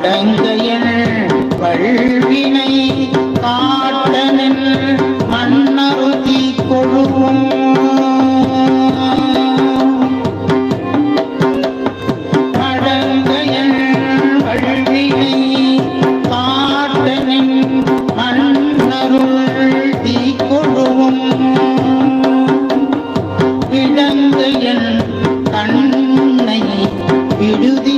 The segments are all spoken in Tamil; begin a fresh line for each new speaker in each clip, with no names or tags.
மடங்கையன் வல்வினை காட்டனின் மன்னருதி கொழுவும். மடங்கையன் வல்வினை காட்டனின் மன்னருள் தீ கொழுவும். விளங்கையன் கண்ணை விடுதி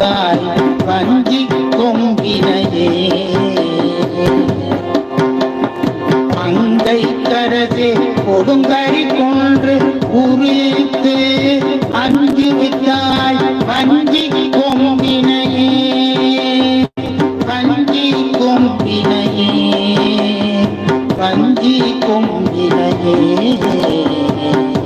கொண்டாய் வஞ்சி கொம்பினையே. அங்கை கரதே கொடுங்கரி கொன்று குறித்து அஞ்சு விட்டாய் வஞ்சி கொம்பினையே. வஞ்சி கொம்பினையே. வஞ்சி கொம்பினையே.